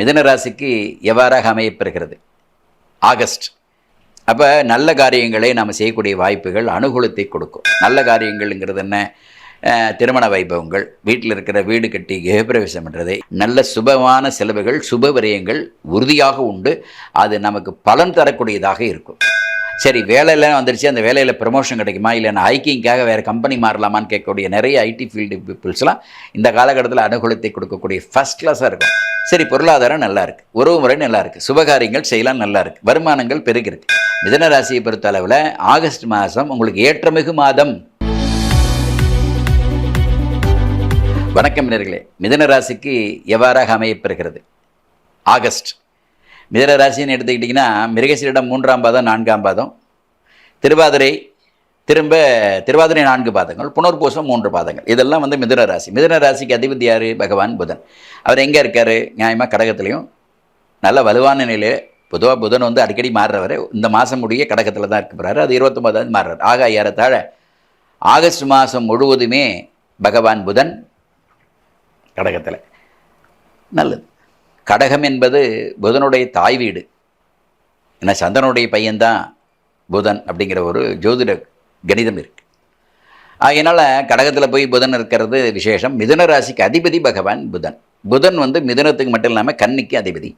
மிதன ராசிக்கு எவ்வாறாக அமையப்பெறுகிறது ஆகஸ்ட். அப்போ நல்ல காரியங்களை நாம் செய்யக்கூடிய வாய்ப்புகள் அனுகூலத்தை கொடுக்கும். நல்ல காரியங்கள்ங்கிறது என்ன? திருமண வைபவங்கள் வீட்டில் இருக்கிற வீடு கட்டி கிரகப்பிரவேசம் பண்ணுறது நல்ல சுபமான செலவுகள் சுப விரயங்கள் உறுதியாக உண்டு. அது நமக்கு பலன் தரக்கூடியதாக இருக்கும். சரி வேலையெல்லாம் வந்துருச்சு. அந்த வேலையில் ப்ரமோஷன் கிடைக்குமா? இல்லை நான் ஹைக்கிங்காக வேறு கம்பெனி மாறலாமான்னு கேட்கக்கூடிய நிறைய ஐடி ஃபீல்டு பீப்புள்ஸ்லாம் இந்த காலகட்டத்தில் அனுகூலத்தை கொடுக்கக்கூடிய ஃபஸ்ட் கிளாஸாக இருக்கும். சரி பொருளாதாரம் நல்லா இருக்கு. உறவு முறை நல்லா இருக்கு. சுபகாரியங்கள் செய்யலாம் நல்லா இருக்கு. வருமானங்கள் பெருகிருக்கு மிதன ராசியை பொறுத்த அளவில் ஆகஸ்ட் மாதம் உங்களுக்கு ஏற்றமிகு மாதம். வணக்கம் நேர்களே. மிதன ராசிக்கு எவ்வாறாக அமையப்பெறுகிறது ஆகஸ்ட். மிதன ராசின்னு எடுத்துக்கிட்டிங்கன்னா மிருகசீரிடம் மூன்றாம் பாதம் நான்காம் பாதம். திருவாதிரை திரும்ப திருவாதிரை நான்கு பாதங்கள் புனர்பூசம் மூன்று பாதங்கள். இதெல்லாம் வந்து மிதுன ராசி. மிதுன ராசிக்கு அதிபதி யார்? பகவான் புதன். அவர் எங்கே இருக்கார்? நியாயமாக கடகத்துலேயும் நல்ல வலுவான நிலையில் பொதுவாக புதன் வந்து அடிக்கடி மாறுறவர். இந்த மாதம் முடிய கடகத்தில் தான் இருக்க போகிறாரு அது இருபத்தொம்பதாவது மாறுறாரு. ஆக ஏறத்தாழ ஆகஸ்ட் மாதம் முழுவதுமே பகவான் புதன் கடகத்தில். நல்லது. கடகம் என்பது புதனுடைய தாய் வீடு. ஏன்னா சந்தனுடைய பையன்தான் புதன் அப்படிங்கிற ஒரு ஜோதிட கணிதம் இருக்கு. அதனால் கடகத்தில் போய் புதன் இருக்கிறது விசேஷம். மிதுன ராசிக்கு அதிபதி பகவான் புதன். புதன் வந்து மிதுனத்துக்கு மட்டும் இல்லாமல் கன்னிக்கு அதிபதி.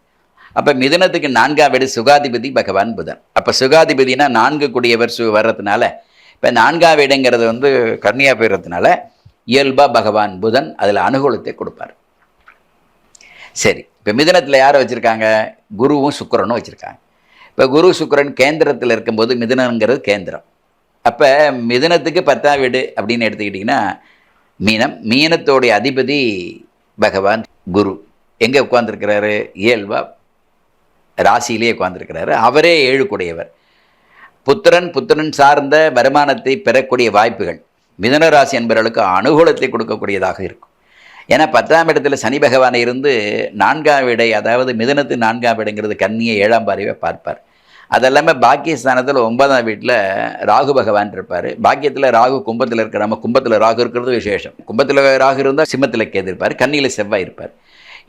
அப்போ மிதுனத்துக்கு நான்காம் வீடு சுகாதிபதி பகவான் புதன். அப்போ சுகாதிபதினா நான்கு குடியவர் சு வர்றதுனால இப்போ நான்காம் வீடுங்கிறது வந்து கன்னியாக போயிடுறதுனால இயல்பாக பகவான் புதன் அதில் அனுகூலத்தை கொடுப்பார். சரி இப்போ மிதுனத்தில் யார் வச்சுருக்காங்க? குருவும் சுக்கரனும் வச்சுருக்காங்க. இப்போ குரு சுக்கரன் கேந்திரத்தில் இருக்கும்போது மிதுனங்கிறது கேந்திரம். அப்போ மிதனத்துக்கு பத்தாம் வீடு அப்படின்னு எடுத்துக்கிட்டிங்கன்னா மீனம் மீனத்தோடைய அதிபதி பகவான் குரு. எங்கே உட்காந்துருக்கிறாரு இயல்பா ராசியிலேயே உட்காந்துருக்கிறாரு அவரே ஏழு கூடையவர் புத்திரன் புத்திரன் சார்ந்த வருமானத்தை பெறக்கூடிய வாய்ப்புகள். மிதன ராசி என்பவர்களுக்கு அனுகூலத்தை கொடுக்கக்கூடியதாக இருக்கும். ஏன்னா பத்தாம் இடத்துல சனி பகவானை இருந்து நான்காம் விடை அதாவது மிதனத்து நான்காம் விடைங்கிறது கன்னியை ஏழாம் பாறையை பார்ப்பார். அதெல்லாமே பாக்கியஸ்தானத்தில் ஒன்பதாம் வீட்டில் ராகு பகவான் இருப்பார். பாக்கியத்தில் ராகு கும்பத்தில் இருக்கிற நம்ம கும்பத்தில் ராகு இருக்கிறது விசேஷம். கும்பத்தில் ராகு இருந்தால் சிம்மத்தில் கேது இருப்பார். கண்ணியில் செவ்வாய் இருப்பார்.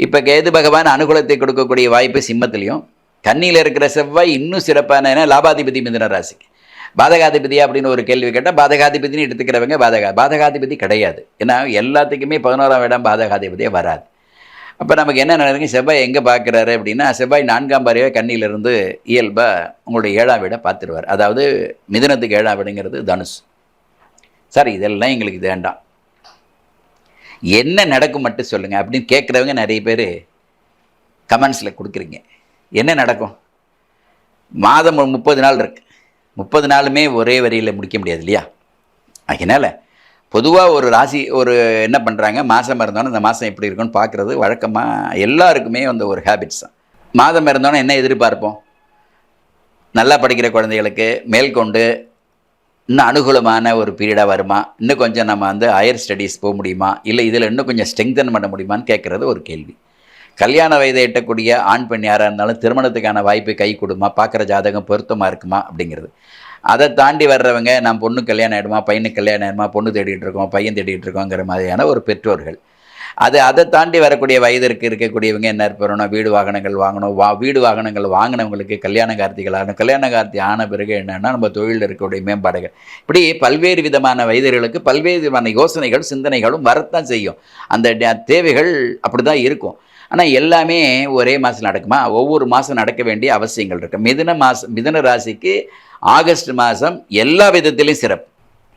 இப்போ கேது பகவான் அனுகூலத்தை கொடுக்கக்கூடிய வாய்ப்பு சிம்மத்திலையும். கண்ணியில் இருக்கிற செவ்வாய் இன்னும் சிறப்பான ஏன்னா லாபாதிபதி மிதுன ராசிக்கு. பாதகாதிபதி அப்படின்னு ஒரு கேள்வி கேட்டால் பாதகாதிபதினு எடுத்துக்கிறவங்க பாதகா பாதகாதிபதி கிடையாது. ஏன்னா எல்லாத்துக்குமே பதினோராம் இடம் பாதகாதிபதியே வராது. அப்போ நமக்கு என்ன நடக்குது செவ்வாய் எங்கே பார்க்குறாரு அப்படின்னா செவ்வாய் நான்காம் பாரியாக கண்ணியிலிருந்து இயல்பாக உங்களுடைய ஏழாம் வீடை பார்த்துருவார். அதாவது மிதனத்துக்கு ஏழாம் வீடுங்கிறது தனுஷ் சார் இதெல்லாம் எங்களுக்கு இது வேண்டாம். என்ன நடக்கும் மட்டும் சொல்லுங்கள் அப்படின்னு கேட்குறவங்க நிறைய பேர் கமெண்ட்ஸில் கொடுக்குறீங்க. என்ன நடக்கும்? மாதம் முப்பது நாள் இருக்கு. முப்பது நாளுமே ஒரே வரியில் முடிக்க முடியாது இல்லையா? அதனால் பொதுவாக ஒரு ராசி ஒரு என்ன பண்ணுறாங்க மாதம் இருந்தோன்னே இந்த மாதம் எப்படி இருக்குன்னு பார்க்குறது வழக்கமாக எல்லாருக்குமே அந்த ஒரு ஹேபிட்ஸ் தான். மாதம் இருந்தோன்னே என்ன எதிர்பார்ப்போம்? நல்லா படிக்கிற குழந்தைகளுக்கு மேற்கொண்டு இன்னும் அனுகூலமான ஒரு பீரியடாக வருமா? இன்னும் கொஞ்சம் நம்ம வந்து ஹையர் ஸ்டடீஸ் போக முடியுமா? இல்லை இதில் இன்னும் கொஞ்சம் ஸ்ட்ரெங்தன் பண்ண முடியுமான்னு கேட்குறது ஒரு கேள்வி. கல்யாண வயதை எட்டக்கூடிய ஆண் பெண் யாராக இருந்தாலும் திருமணத்துக்கான வாய்ப்பு கை கொடுமா? பார்க்குற ஜாதகம் பொருத்தமாக இருக்குமா? அப்படிங்கிறது. அதை தாண்டி வர்றவங்க நான் பொண்ணு கல்யாணம் ஆகிடுமா பையனுக்கு கல்யாணம் ஆகிடுமா பொண்ணு தேடிட்டு இருக்கோம் பையன் தேடிட்டு இருக்கோங்கிற மாதிரியான ஒரு பெற்றோர்கள். அது அதை தாண்டி வரக்கூடிய வயதிற்கு இருக்கக்கூடியவங்க என்ன இருப்பாரோனா வீடு வாகனங்கள் வாங்கணும். வா வீடு வாகனங்கள் வாங்கினவங்களுக்கு கல்யாண கார்த்திகள் ஆகணும் கல்யாண கார்த்தி ஆன பிறகு என்னென்னா நம்ம தொழிலில் இருக்கக்கூடிய மேம்பாடுகள். இப்படி பல்வேறு விதமான வயதிகளுக்கு பல்வேறு விதமான யோசனைகள் சிந்தனைகளும் வரத்தான் செய்யும். அந்த டே- தேவைகள் அப்படி தான் இருக்கும். ஆனால் எல்லாமே ஒரே மாதம் நடக்குமா? ஒவ்வொரு மாதம் நடக்க வேண்டிய அவசியங்கள் இருக்குது மிதன மாதம் மிதுன ராசிக்கு ஆகஸ்ட் மாதம் எல்லா விதத்திலையும் சிறப்பு.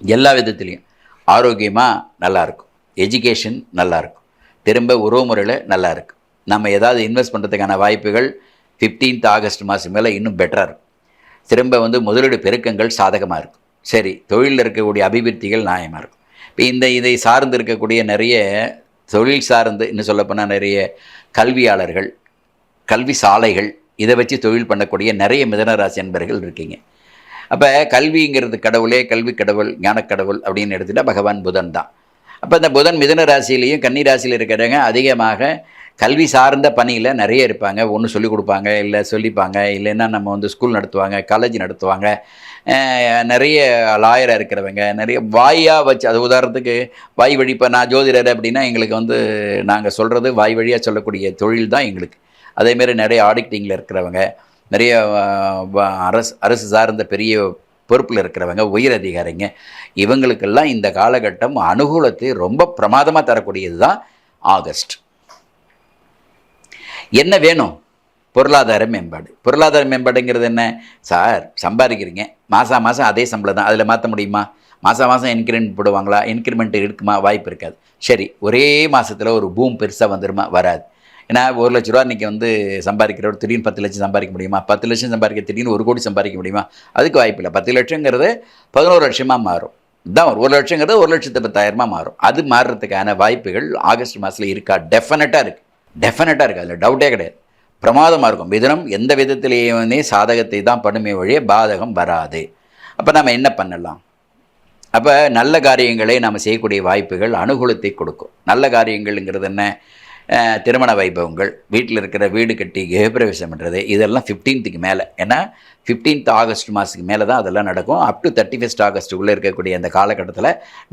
எல்லா விதத்துலேயும். ஆரோக்கியமாக நல்லாயிருக்கும் எஜுகேஷன் நல்லாயிருக்கும் திரும்ப உறவு முறையில் நல்லா இருக்கும் நம்ம ஏதாவது இன்வெஸ்ட் பண்ணுறதுக்கான வாய்ப்புகள் 15th ஆகஸ்ட் மாதம் மேலே இன்னும் பெட்டராக இருக்கும். திரும்ப வந்து முதலீடு பெருக்கங்கள் சாதகமாக இருக்கும். சரி தொழிலில் இருக்கக்கூடிய அபிவிருத்திகள் நியாயமாக இருக்கும். இப்போ இந்த இதை சார்ந்து இருக்கக்கூடிய நிறைய தொழில் சார்ந்து இன்னும் சொல்லப்போனால் நிறைய கல்வியாளர்கள் கல்வி சாலைகள் இதை வச்சு தொழில் பண்ணக்கூடிய நிறைய மிதனராசி அன்பர்கள் இருக்கீங்க. அப்போ கல்விங்கிறது கடவுளே கல்வி கடவுள் ஞானக்கடவுள் அப்படின்னு எடுத்துகிட்டால் பகவான் புதன் தான். அப்போ இந்த புதன் மிதன ராசியிலையும் கன்னி ராசியில் இருக்கிறவங்க அதிகமாக கல்வி சார்ந்த பணியில் நிறைய இருப்பாங்க. ஒன்று சொல்லிக் கொடுப்பாங்க இல்லை சொல்லிப்பாங்க இல்லைன்னா நம்ம வந்து ஸ்கூல் நடத்துவாங்க காலேஜ் நடத்துவாங்க. நிறைய லாயராக இருக்கிறவங்க நிறைய வாயாக வச்சு அது உதாரணத்துக்கு வாய் வழி இப்போ நான் ஜோதிடர் அப்படின்னா எங்களுக்கு வந்து நாங்கள் சொல்கிறது வாய் வழியாக சொல்லக்கூடிய தொழில் தான் எங்களுக்கு. அதேமாரி நிறைய ஆடிட்டிங்கில் இருக்கிறவங்க நிறைய அரசு அரசு சார்ந்த பெரிய பொறுப்பில் இருக்கிறவங்க உயர் அதிகாரிங்க இவங்களுக்கெல்லாம் இந்த காலகட்டம் அனுகூலத்தை ரொம்ப பிரமாதமாக தரக்கூடியது தான் ஆகஸ்ட். என்ன வேணும்? பொருளாதார மேம்பாடு. பொருளாதார மேம்பாடுங்கிறது என்ன? சார் சம்பாதிக்கிறீங்க. மாதம் மாதம் அதே சம்பளம் தான். அதில் மாற்ற முடியுமா? மாதம் மாதம் இன்க்ரிமெண்ட் போடுவாங்களா? இன்க்ரிமெண்ட் இருக்குமா வாய்ப்பு இருக்காது. சரி ஒரே மாதத்தில் ஒரு பூம் பெருசாக வந்துருமா? வராது. ஏன்னா ஒரு லட்ச ரூபா இன்றைக்கி வந்து சம்பாதிக்கிறவர் திடீர்னு பத்து லட்சம் சம்பாதிக்க முடியுமா? பத்து லட்சம் சம்பாதிக்க திடீர்னு ஒரு கோடி சம்பாதிக்க முடியுமா? அதுக்கு வாய்ப்பு இல்லை. பத்து லட்சங்கிறது பதினோரு லட்சமாக மாறும். தான் ஒரு லட்சங்கிறது ஒரு லட்சத்து பத்தாயிரமா மாறும். அது மாறுறதுக்கான வாய்ப்புகள் ஆகஸ்ட் மாதத்தில் இருக்கா? டெஃபினட்டாக இருக்குது டெஃபினட்டாக இருக்குது அதில் டவுட்டே கிடையாது. பிரமாதமாக இருக்கும். மிதுனம் எந்த விதத்திலேயுமே சாதகத்தை தான் பண்ணுமே வழியே பாதகம் வராது. அப்போ நம்ம என்ன பண்ணலாம்? அப்போ நல்ல காரியங்களை நம்ம செய்யக்கூடிய வாய்ப்புகள் அனுகூலத்தை கொடுக்கும். நல்ல காரியங்கள்ங்கிறது என்ன? திருமண வைபவங்கள் வீட்டில் இருக்கிற வீடு கட்டி கிரகப்பிரவேசம் பண்ணுறது இதெல்லாம் ஃபிஃப்டீன்த்துக்கு மேலே. ஏன்னா ஃபிஃப்டீன்த் ஆகஸ்ட் மாதத்துக்கு மேலே தான் அதெல்லாம் நடக்கும். அப் டு தேர்ட்டி ஃபஸ்ட் ஆகஸ்ட்டுக்குள்ளே இருக்கக்கூடிய அந்த காலகட்டத்தில்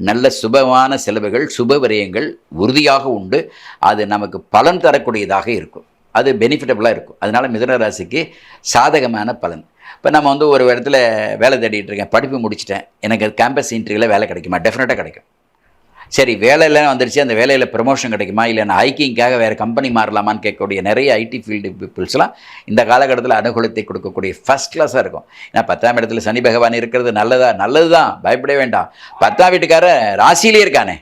நல்ல சுபமான செலவுகள் சுப விரயங்கள் உறுதியாக உண்டு. அது நமக்கு பலன் தரக்கூடியதாக இருக்கும். அது பெனிஃபிட்டபுளாக இருக்கும். அதனால் மிதனராசிக்கு சாதகமான பலன். இப்போ நம்ம வந்து ஒரு இடத்துல வேலை தேடிட்டு இருக்கேன் படிப்பு முடிச்சிட்டேன். எனக்கு கேம்பஸ் இன்டர்வியூவில் வேலை கிடைக்குமா? டெஃபினட்டாக கிடைக்கும். சரி வேலையெல்லாம் வந்துருச்சு. அந்த வேலையில் ப்ரமோஷன் கிடைக்குமா? இல்லைன்னா ஹைக்கிங்காக வேறு கம்பெனி மாறலாமான்னு கேட்கக்கூடிய நிறைய ஐடி ஃபீல்டு பீப்புள்ஸ்லாம் இந்த காலகட்டத்தில் அனுகூலத்தை கொடுக்கக்கூடிய ஃபஸ்ட் கிளாஸாக இருக்கும். ஏன்னா பத்தாம் இடத்துல சனி பகவான் இருக்கிறது நல்லதா? நல்லது தான் பயப்பட வேண்டாம். பத்தாம் வீட்டுக்கார ராசியிலே இருக்கானே.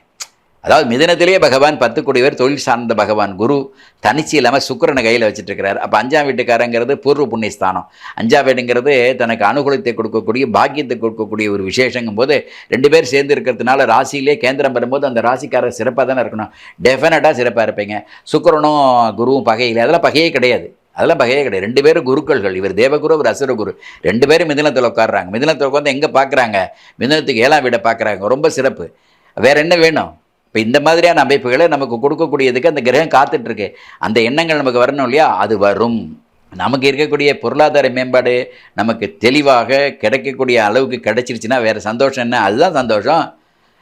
அதாவது மிதனத்திலேயே பகவான் பத்து பேர் தொழில் சார்ந்த பகவான் குரு தனிச்சு இல்லாமல் சுக்கிரனை கையில் வச்சுட்டு இருக்கிறார் அப்போ அஞ்சாம் வீட்டுக்காரங்கிறது பூர்வ புண்ணியஸ்தானம். அஞ்சாம் வீடுங்கிறது தனக்கு அனுகூலத்தை கொடுக்கக்கூடிய பாக்கியத்தை கொடுக்கக்கூடிய ஒரு விசேஷங்கும் போது ரெண்டு பேர் சேர்ந்து இருக்கிறதுனால ராசியிலே கேந்திரம் வரும்போது அந்த ராசிக்காரர் சிறப்பாக தானே இருக்கணும். டெஃபினட்டாக சிறப்பாக இருப்பீங்க. சுக்கரனும் குருவும் பகையில். அதெல்லாம் பகையே கிடையாது. அதெல்லாம் பகையே கிடையாது. ரெண்டு பேரும் குருக்கள்கள். இவர் தேவகுரு இவர் அசுரகுரு ரெண்டு பேரும் மிதுனத்தில் உட்காடுறாங்க மிதினத்தில் உட்காந்து எங்கே பார்க்குறாங்க மிதினத்துக்கு ஏழாம் வீடை பார்க்குறாங்க ரொம்ப சிறப்பு. வேற என்ன வேணும்? இப்போ இந்த மாதிரியான அமைப்புகளை நமக்கு கொடுக்கக்கூடியதுக்கு அந்த கிரகம் காத்துட்ருக்கு. அந்த எண்ணங்கள் நமக்கு வரணும் இல்லையா? அது வரும். நமக்கு இருக்கக்கூடிய பொருளாதார மேம்பாடு நமக்கு தெளிவாக கிடைக்கக்கூடிய அளவுக்கு கிடைச்சிருச்சுன்னா வேறு சந்தோஷம் என்ன? அதுதான் சந்தோஷம்.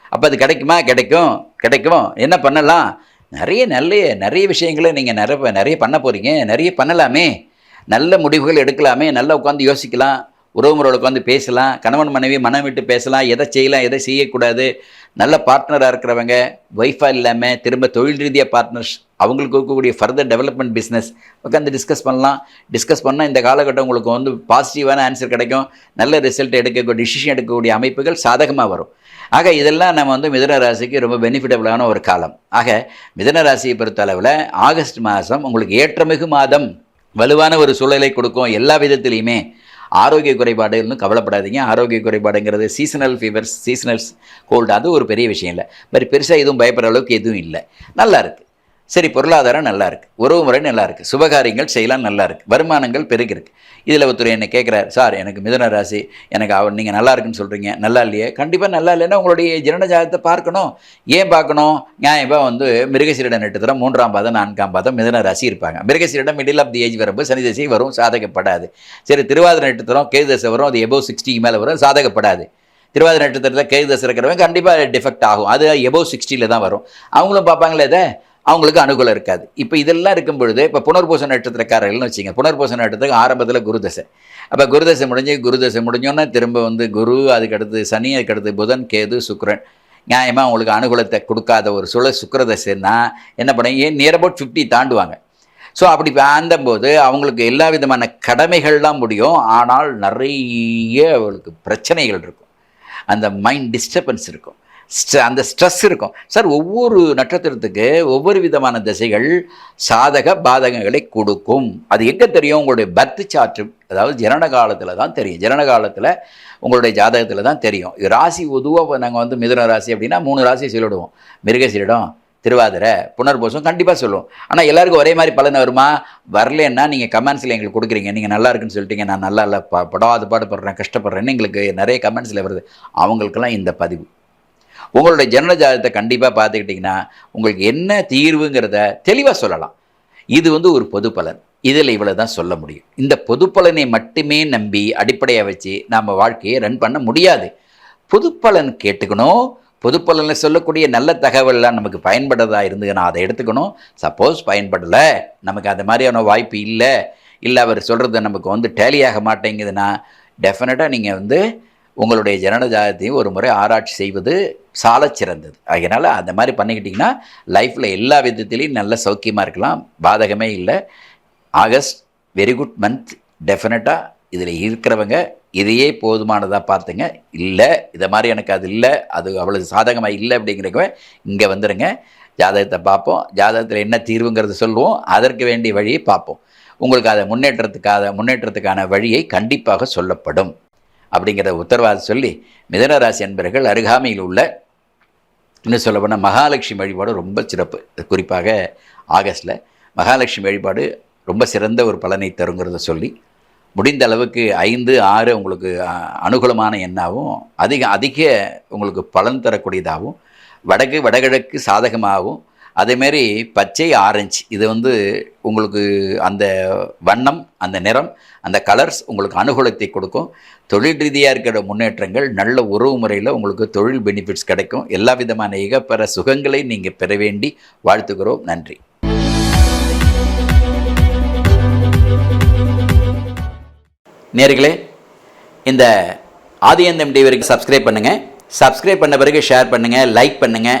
அப்போ அது கிடைக்குமா? கிடைக்கும். கிடைக்கும்? என்ன பண்ணலாம்? நிறைய நல்ல நிறைய விஷயங்களை நீங்கள் நிறைய நிறைய பண்ண போகிறீங்க நிறைய பண்ணலாமே. நல்ல முடிவுகள் எடுக்கலாமே. நல்லா உட்காந்து யோசிக்கலாம். உறவுமுறையில் உட்காந்து பேசலாம். கணவன் மனைவி மனம் விட்டு பேசலாம். எதை செய்யலாம்? எதை செய்யக்கூடாது? நல்ல பார்ட்னராக இருக்கிறவங்க ஒய்ஃபாக இல்லாமல் திரும்ப தொழில் ரீதியாக பார்ட்னர்ஸ் அவங்களுக்கு இருக்கக்கூடிய ஃபர்தர் டெவலப்மெண்ட் பிஸ்னஸ் உட்காந்து டிஸ்கஸ் பண்ணலாம். டிஸ்கஸ் பண்ணால் இந்த காலகட்டம் உங்களுக்கு வந்து பாசிட்டிவான ஆன்சர் கிடைக்கும். நல்ல ரிசல்ட் எடுக்கக்கூடிய டிசிஷன் எடுக்கக்கூடிய அமைப்புகள் சாதகமாக வரும். ஆக இதெல்லாம் நம்ம வந்து மிதன ராசிக்கு ரொம்ப பெனிஃபிட்டபுளான ஒரு காலம். ஆக மிதன ராசியை பொறுத்தளவில் ஆகஸ்ட் மாதம் உங்களுக்கு ஏற்றமிகு மாதம் வலுவான ஒரு சூழலை கொடுக்கும் எல்லா விதத்திலையுமே. ஆரோக்கிய குறைபாடுன்னு கவலைப்படாதீங்க. ஆரோக்கிய குறைபாடுங்கிறது சீசனல் ஃபீவர்ஸ் சீசனல் கோல்டு அது ஒரு பெரிய விஷயம் இல்லை. மாதிரி பெருசாக எதுவும் பயப்படுற அளவுக்கு எதுவும் இல்லை. நல்லா இருக்குது சரி பொருளாதாரம் நல்லா இருக்கு உறவு முறை நல்லா இருக்கு சுபகாரியங்கள் செய்யலாம் நல்லா இருக்கு வருமானங்கள் பெருகிருக்கு இதில் ஒருத்தர் என்னை கேட்குறாரு சார் எனக்கு மிதுன ராசி. எனக்கு அவர் நீங்கள் நல்லா இருக்குன்னு சொல்கிறீங்க நல்லா இல்லையே? கண்டிப்பாக நல்லா இல்லைன்னா உங்களுடைய ஜனன ஜாதகத்தை பார்க்கணும். ஏன் பார்க்கணும்? நியாயமாக வந்து மிருகசீரிட நட்சத்திரம் மூன்றாம் பாதம் நான்காம் பாதம் மிதன ராசி இருப்பாங்க. மிருகசீரிடம் மிடில் ஆஃப் தி ஏஜ் வரும்போது சனி தசை வரும் சாதகப்படாது. சரி திருவாதிரை நட்சத்திரம் கேது தசை வரும் அது எபோவ் சிக்ஸ்டிக்கு மேலே வரும் சாதகப்படாது. திருவாதிரை நட்சத்திரத்தில் கேது தசை இருக்கிறவங்க கண்டிப்பாக டிஃபெக்ட் ஆகும். அது எபோவ் சிக்ஸ்டியில் தான் வரும். அவங்களும் பார்ப்பாங்களே இதை? அவங்களுக்கு அனுகூலம் இருக்காது. இப்போ இதெல்லாம் இருக்கும் பொழுது இப்போ புனர்பூச நட்சத்திரக்காரர்கள்னு வச்சுங்க புனர்பூச நட்சத்திரத்துக்கு ஆரம்பத்தில் குருதசை. அப்போ குருதசை முடிஞ்சு குருதசை முடிஞ்சோன்னே திரும்ப வந்து குரு அதுக்கடுத்து சனி அதுக்கடுத்து புதன் கேது சுக்ரன் நியாயமாக அவங்களுக்கு அனுகூலத்தை கொடுக்காத ஒரு சுழ சுக்கரதசைன்னா என்ன பண்ணுங்க ஏன் நியர் அபவுட் ஃபிஃப்டி தாண்டுவாங்க. ஸோ அப்படி ஆந்தம்போது அவங்களுக்கு எல்லா விதமான கடமைகள்லாம் முடியும். ஆனால் நிறைய அவங்களுக்கு பிரச்சனைகள் இருக்கும். அந்த மைண்ட் டிஸ்டர்பன்ஸ் இருக்கும். அந்த ஸ்ட்ரெஸ் இருக்கும். சார் ஒவ்வொரு நட்சத்திரத்துக்கு ஒவ்வொரு விதமான திசைகள் சாதக பாதகங்களை கொடுக்கும். அது எங்கே தெரியும்? உங்களுடைய பர்த் சார்ட்டு அதாவது ஜனன காலத்தில் தான் தெரியும். ஜனன காலத்தில் உங்களுடைய ஜாதகத்தில் தான் தெரியும். ராசி உதுவாக நாங்கள் வந்து மிதுன ராசி அப்படின்னா மூணு ராசியை சொல்லிவிடுவோம் மிருகசீரிடம் திருவாதிரை புனர்பூசம் கண்டிப்பாக சொல்லுவோம். ஆனால் எல்லாருக்கும் ஒரே மாதிரி பலன் வருமா? வரலன்னா நீங்கள் கமெண்ட்ஸில் எங்களுக்கு கொடுக்குறீங்க. நீங்கள் நல்லா இருக்குன்னு சொல்லிட்டீங்க. நான் நல்லா இல்லை ப படாது பாடுபடுறேன் கஷ்டப்படுறேன்னு எங்களுக்கு நிறைய கமெண்ட்ஸில் வருது. அவங்களுக்கெல்லாம் இந்த பதிவு. உங்களுடைய ஜனன ஜாதகத்தை கண்டிப்பாக பார்த்துக்கிட்டிங்கன்னா உங்களுக்கு என்ன தீர்வுங்கிறத தெளிவாக சொல்லலாம். இது வந்து ஒரு பொது பலன் இதில் இவ்வளோ தான் சொல்ல முடியும். இந்த பொது பலனை மட்டுமே நம்பி அடிப்படையாக வச்சு நம்ம வாழ்க்கையை ரன் பண்ண முடியாது. பொது பலன் கேட்டுக்கணும். பொதுப்பலனில் சொல்லக்கூடிய நல்ல தகவல்லாம் நமக்கு பயன்படுறதா இருந்ததுன்னா அதை எடுத்துக்கணும். சப்போஸ் பயன்படலை. நமக்கு அந்த மாதிரியான வாய்ப்பு இல்லை. இல்லை அவர் சொல்கிறது நமக்கு வந்து டேலியாக மாட்டேங்குதுன்னா டெஃபினட்டாக நீங்கள் வந்து உங்களுடைய ஜனன ஜாதகத்தையும் ஒரு முறை ஆராய்ச்சி செய்வது சால சிறந்தது. அதனால் அந்த மாதிரி பண்ணிக்கிட்டிங்கன்னா லைஃப்பில் எல்லா விதத்துலேயும் நல்ல சௌக்கியமாக இருக்கலாம். பாதகமே இல்லை. ஆகஸ்ட் வெரி குட் மந்த் டெஃபினட்டாக இதில் இருக்கிறவங்க இதையே போதுமானதாக பார்த்துங்க. இல்லை இதை மாதிரி எனக்கு அது இல்லை அது அவ்வளவு சாதகமாக இல்லை அப்படிங்கிறவங்க இங்கே வந்துடுங்க ஜாதகத்தை பார்ப்போம். ஜாதகத்தில் என்ன தீர்வுங்கிறது சொல்லுவோம் அதற்கு வேண்டிய வழியை பார்ப்போம். உங்களுக்கு அதை முன்னேற்றத்துக்காக முன்னேற்றத்துக்கான வழியை கண்டிப்பாக சொல்லப்படும். அப்படிங்கிறத உத்தரவாதம் சொல்லி மிதனராசி என்பர்கள் அருகாமையில் உள்ள இன்னும் சொல்ல போனால் மகாலட்சுமி வழிபாடு ரொம்ப சிறப்பு. குறிப்பாக ஆகஸ்டில் மகாலட்சுமி வழிபாடு ரொம்ப சிறந்த ஒரு பலனை தருங்கிறத சொல்லி முடிந்த அளவுக்கு ஐந்து ஆறு உங்களுக்கு அனுகூலமான எண்ணாகவும் அதிக அதிக உங்களுக்கு பலன் தரக்கூடியதாகவும் வடக்கு வடகிழக்கு சாதகமாகவும் அதேமாரி பச்சை ஆரஞ்சு இது வந்து உங்களுக்கு அந்த வண்ணம் அந்த நிறம் அந்த கலர்ஸ் உங்களுக்கு அனுகூலத்தை கொடுக்கும். தொழில் ரீதியாக இருக்கிற முன்னேற்றங்கள் நல்ல உறவு முறையில் உங்களுக்கு தொழில் பெனிஃபிட்ஸ் கிடைக்கும். எல்லா விதமான இகப்பெற சுகங்களை நீங்கள் பெற வேண்டி வாழ்த்துக்கிறோம் நன்றி. நேர்களே இந்த ஆதியந்தம் டிவிக்கு சப்ஸ்கிரைப் பண்ணுங்கள் சப்ஸ்கிரைப் பண்ண பிறகு ஷேர் பண்ணுங்கள் லைக் பண்ணுங்கள்